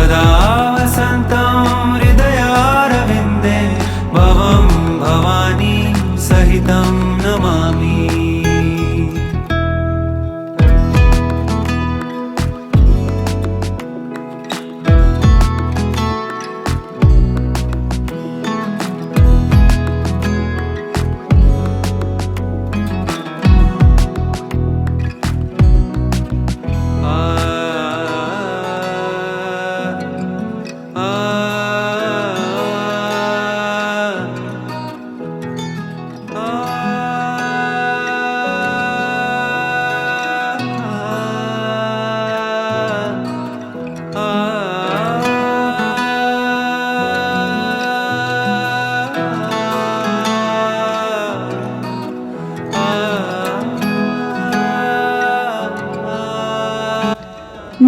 सदा वसन्तं हृदयारविन्दे भवं भवानी सहितं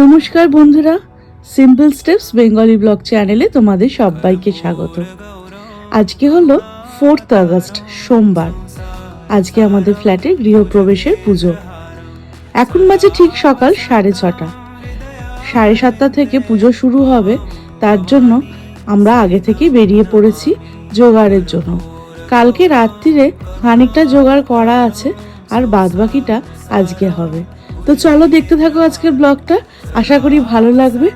নমস্কার বন্ধুরা সিম্পল স্টেপস বেঙ্গলি ব্লগ চ্যানেলে তোমাদের সবাইকে স্বাগত। আজকে হলো ফোর্থ আগস্ট সোমবার। আজকে আমাদের ফ্ল্যাটে গৃহপ্রবেশের পুজো। এখন বাজে ঠিক সকাল সাড়ে ছটা। সাড়ে সাতটা থেকে পুজো শুরু হবে, তার জন্য আমরা আগে থেকেই বেরিয়ে পড়েছি জোগাড়ের জন্য। কালকে রাত্রিরে খানিকটা জোগাড় করা আছে, আর বাদ বাকিটা আজকে হবে। তো চলো দেখতে থাকো আজকের ব্লগটা। আশা করি ভালো লাগবে।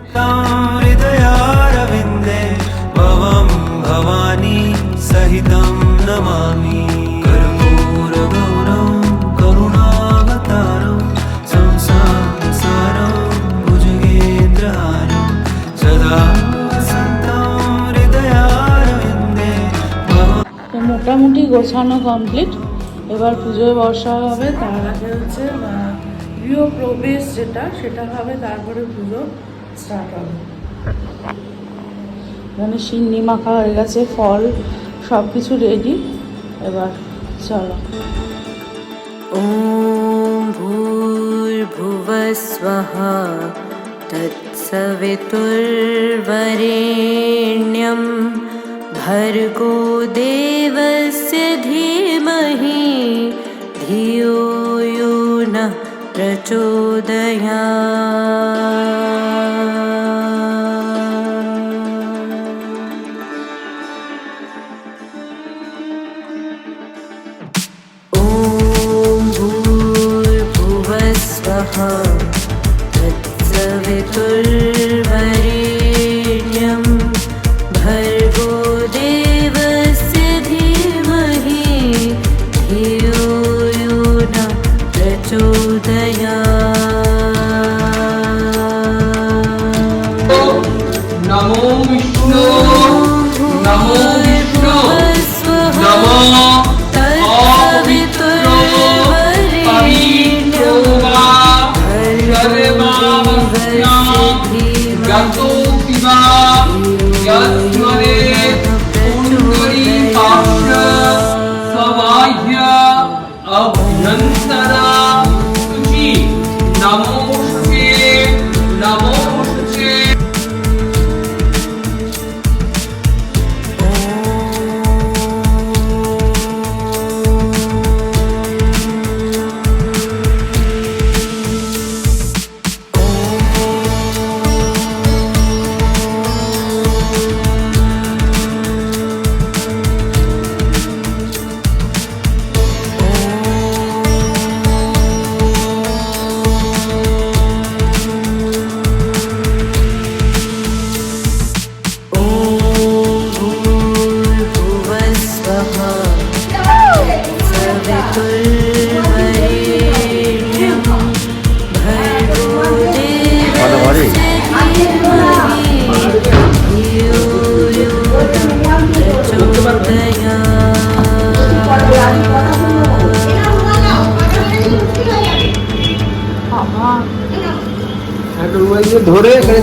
মোটামুটি গোছানো কমপ্লিট এবার পুজোয় বর্ষা হবে, তার আগে হচ্ছে গৃহপ্রবেশ যেটা সেটা হবে তারপরে পুজো স্টার্ট হবে এখানে সিন্নি মাখা হয়ে গেছে ফল সব কিছু রেডি এবার চলো ॐ भूर्भुवस्वः तत्सवितुर्वरेण्यं भर्गो देवस्य धीमहि धियो यो प्रचोदया। ॐ भूर्भुवस्वः तत्सवितुर्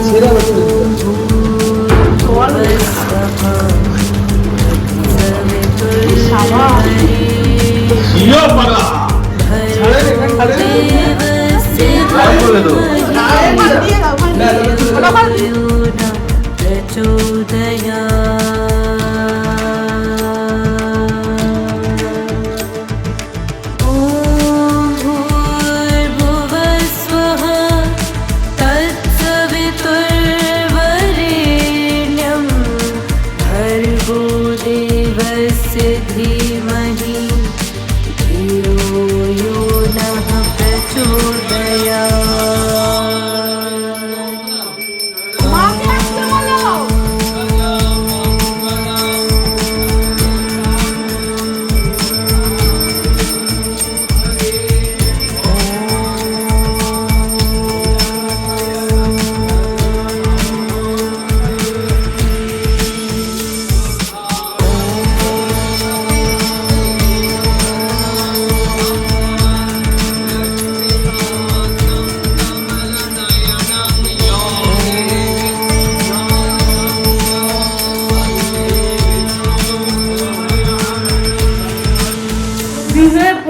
제가 봤을 때 좋아하는 샤워 귀여워라. 잘해 잘해 잘해 그래도 나의 말이야 나 말이야 나 말이야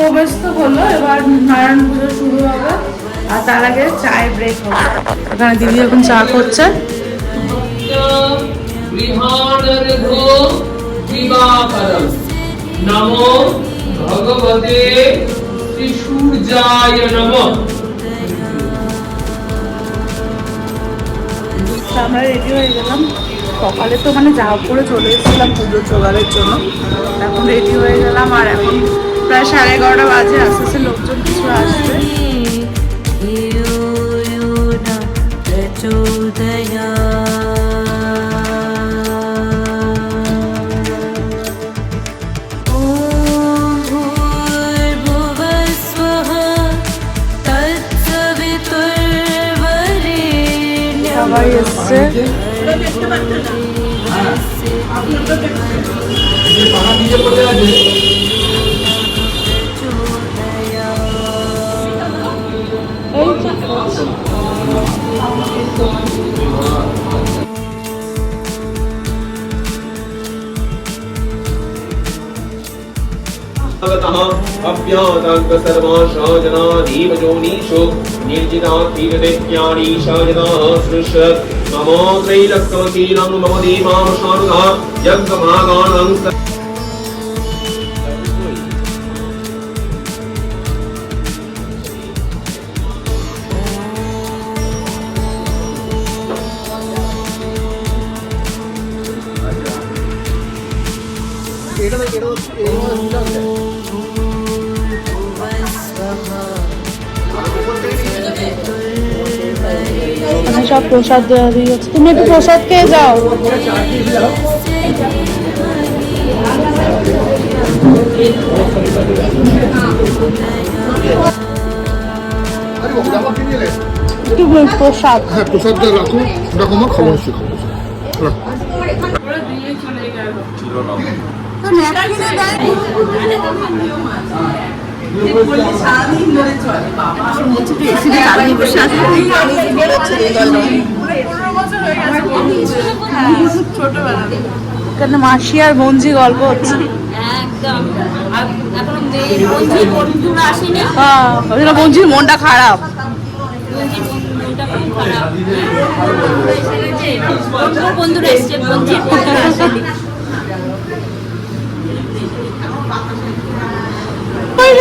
প্রবেশ তো হলো, এবার নারায়ণ পুজো শুরু হবে, আর তার আগে চায় ব্রেক হবে। এখানে দিদি এখন চা করছে। আমরা রেডি হয়ে গেলাম। সকালে তো মানে যা করে চলে এসেছিলাম পুজো জোগাড়ের জন্য। এখন রেডি হয়ে গেলাম, আর এখন প্রায় সাড়ে এগারোটা বাজে আস্তে আস্তে লোকজন কিছু আসবে সবাই এসছে। दीपजोनीषु निर्जितात्मीरदेव्याणीशा जनाः सृष्ट ममो त्रैलक्ष्मशीलं मम देवां शानुधा यज्ञमागाणं সব প্রসাদ দেওয়া দিয়ে যাচ্ছে তুমি একটু প্রসাদ খেয়ে যাও। প্রসাদ। হ্যাঁ প্রসাদটা রাখো। রাখো। আমার খাবার। এখানে মাসি আর বঞ্জি গল্প হচ্ছে? আসেনি। হ্যাঁ বঞ্জির মনটা খারাপ। বন্ধুরা এসছে। বন্ধুর বন্ধুরা আসেনি কই রে আয় আয় আয়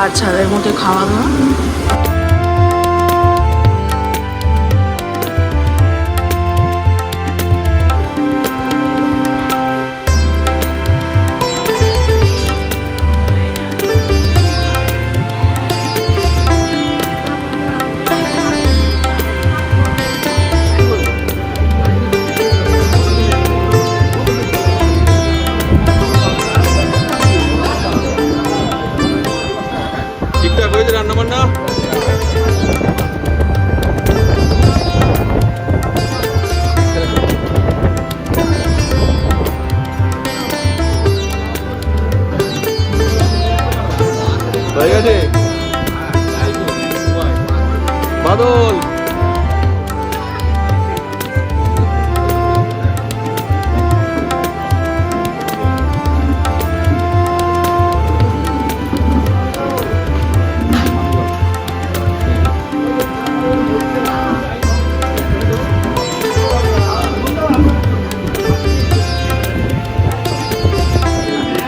আর ছাদের মধ্যে খাওয়া দাওয়া। বাদল।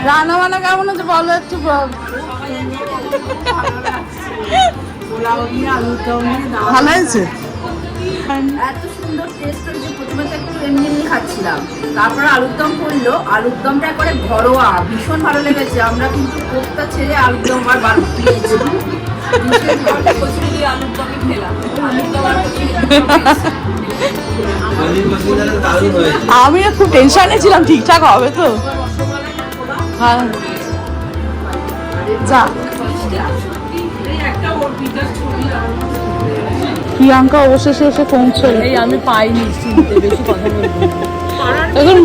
রান্না বান্না কেমন হচ্ছে বলো একটু ভালো হয়েছে? এত সুন্দর টেস্ট হয়েছে প্রথমে তো একটু এমনি এমনি খাচ্ছিলাম। তারপরে আলুর দম করল আলুর দমটা একবারে ঘরোয়া ভীষণ ভালো লেগেছে। আমরা কিন্তু কোপ্তা ছেড়ে আলুর দম আর বার হয়েছে আমি খুব টেনশনে ছিলাম ঠিকঠাক হবে তো? হ্যাঁ। যা। প্রিয়াঙ্কা অবশেষে এসে পৌঁছলো। এই আমি পাইনি বেশি কথা বলব এখন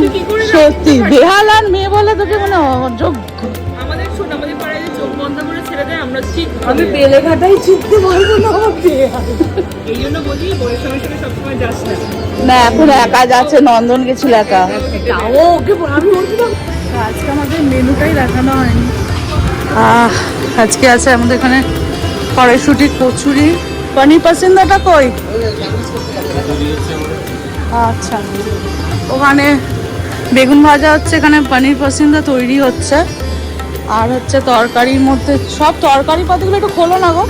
সত্যি বেহাল আর মেয়ে বলে তোকে মানে অযোগ্য। আমাদের সোনামালি পাড়ায় চোখ বন্ধ করে ছেড়ে দেয় আমরা ঠিক আমি বেলেঘাটাই চিনতে পারব না এই জন্য বলি বইয়ের সঙ্গে সঙ্গে সবসময় যাস না। না এখন একা যাচ্ছে নন্দন গেছিল একা। তাও ওকে আমি বলছিলাম আজকে আমাদের মেনুটাই দেখানো হয়নি। আহ আজকে আছে আমাদের এখানে কড়াইশুটি কচুরি। পনির পাসিন্দাটা কই? আচ্ছা। ওখানে বেগুন ভাজা হচ্ছে, এখানে পনির পাসিন্দা তৈরি হচ্ছে। আর হচ্ছে তরকারির মধ্যে, সব তরকারি পাতিগুলো একটু খোলো না গো।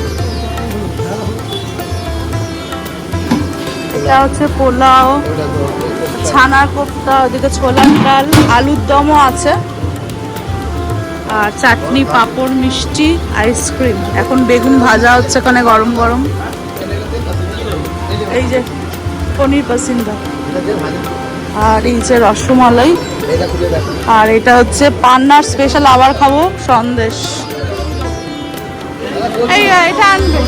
এটা হচ্ছে পোলাও, ছানার কোপ্তা ওদিকে ছোলার ডাল, আলুর দমও আছে। আর চাটনি, পাঁপড়, মিষ্টি আইসক্রিম এখন বেগুন ভাজা হচ্ছে ওখানে গরম গরম। এই যে পনির পাসিন্দা। আর এই যে রসমালাই। আর এটা হচ্ছে পান্নার স্পেশাল আবার খাব সন্দেশ। এই, এটা আনবে।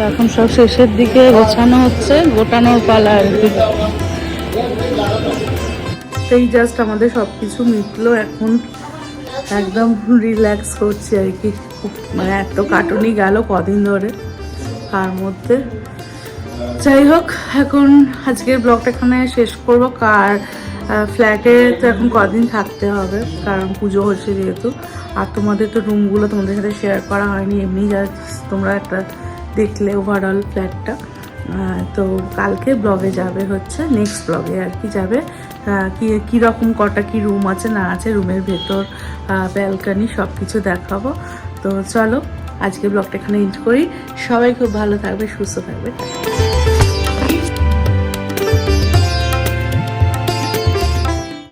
তো এখন সব শেষের দিকে গোছানো হচ্ছে, গোটানোর পালা আর কি। এই জাস্ট আমাদের সব কিছু মিটলো, এখন একদম রিল্যাক্স করছি আর কি। মানে এত কাটুনি গেল কদিন ধরে, তার মধ্যে। যাই হোক, এখন আজকের ব্লগটা এখানে শেষ করব। কার ফ্ল্যাটে তো এখন কদিন থাকতে হবে, কারণ পুজো হচ্ছে যেহেতু। আর তোমাদের তো রুমগুলো তোমাদের সাথে শেয়ার করা হয়নি, এমনি যা তোমরা একটা দেখলে ওভারঅল ফ্ল্যাটটা তো কালকে ব্লগে যাবে হচ্ছে নেক্সট ব্লগে আর কি যাবে। কি, কীরকম কটা কি রুম আছে, না আছে রুমের ভেতর ব্যালকানি সব কিছু দেখাবো। তো চলো, আজকে ব্লগটা এখানে এন্ড করি। সবাই খুব ভালো থাকবে, সুস্থ থাকবে।